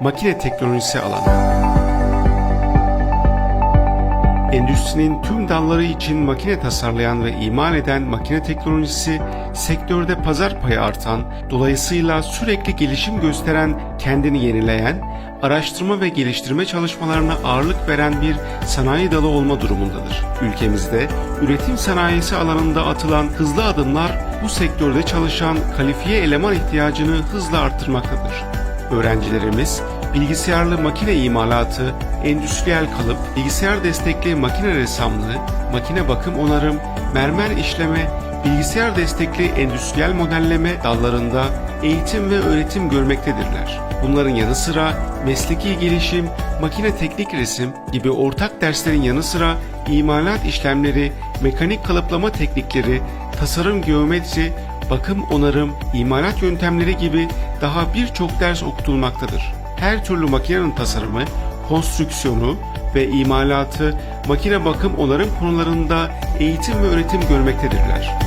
makine teknolojisi alanı. Endüstrinin tüm dalları için makine tasarlayan ve imal eden makine teknolojisi, sektörde pazar payı artan, dolayısıyla sürekli gelişim gösteren, kendini yenileyen, araştırma ve geliştirme çalışmalarına ağırlık veren bir sanayi dalı olma durumundadır. Ülkemizde üretim sanayisi alanında atılan hızlı adımlar bu sektörde çalışan kalifiye eleman ihtiyacını hızla arttırmaktadır. Öğrencilerimiz bilgisayarlı makine imalatı, endüstriyel kalıp, bilgisayar destekli makine ressamlığı, makine bakım onarım, mermer işleme, bilgisayar destekli endüstriyel modelleme dallarında eğitim ve öğretim görmektedirler. Bunların yanı sıra mesleki gelişim, makine teknik resim gibi ortak derslerin yanı sıra imalat işlemleri, mekanik kalıplama teknikleri, tasarım geometri, bakım onarım, imalat yöntemleri gibi daha birçok ders okutulmaktadır. Her türlü makinenin tasarımı, konstrüksiyonu ve imalatı, makine bakım onarım konularında eğitim ve öğretim görmektedirler.